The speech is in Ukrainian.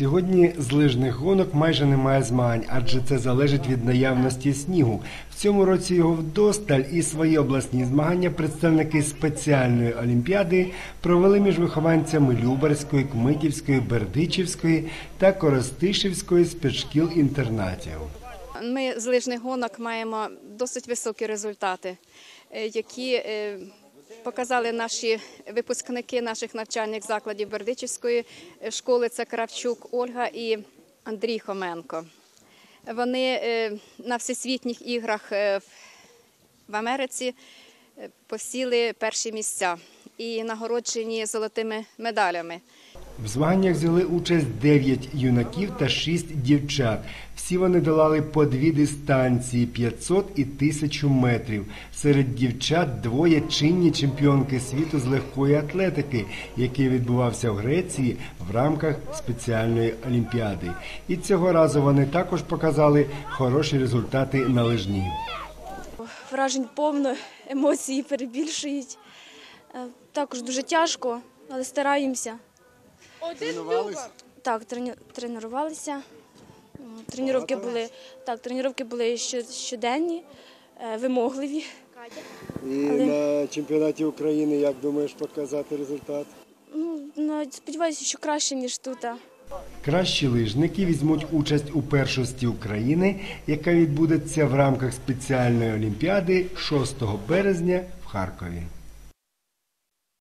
Сьогодні з лижних гонок майже немає змагань, адже це залежить від наявності снігу. В цьому році його вдосталь і свої обласні змагання представники спеціальної олімпіади провели між вихованцями Любарської, Кмитівської, Бердичівської та Коростишівської спецшкіл інтернатів. Ми з лижних гонок маємо досить високі результати, е, які е, показали наші випускники наших навчальних закладів Бердичівської школи. Це Кравчук Ольга і Андрій Хоменко. Вони е, на всесвітніх іграх е, в- Америці е, посіли перші місця і нагороджені золотими медалями. В змаганнях взяли участь 9 юнаків та 6 дівчат. Всі вони долали по дві дистанції 500 і 1000 метрів. Серед дівчат двоє чинні чемпіонки світу з легкої атлетики, який відбувався в Греції в рамках спеціальної олімпіади. І цього разу вони також показали хороші результати на лижні. Вражень повно, емоції перебільшують. Е, Також дуже тяжко, але стараємося. Так, трені- тренувалися. М, Тренування були, так, тренування були що- щоденні, е, вимогливі. І на чемпіонаті України, як думаєш, показати результат? Ну, навіть сподіваюся, що краще, ніж тут. Кращі лижники візьмуть участь у першості України, яка відбудеться в рамках спеціальної олімпіади 6 березня в Харкові.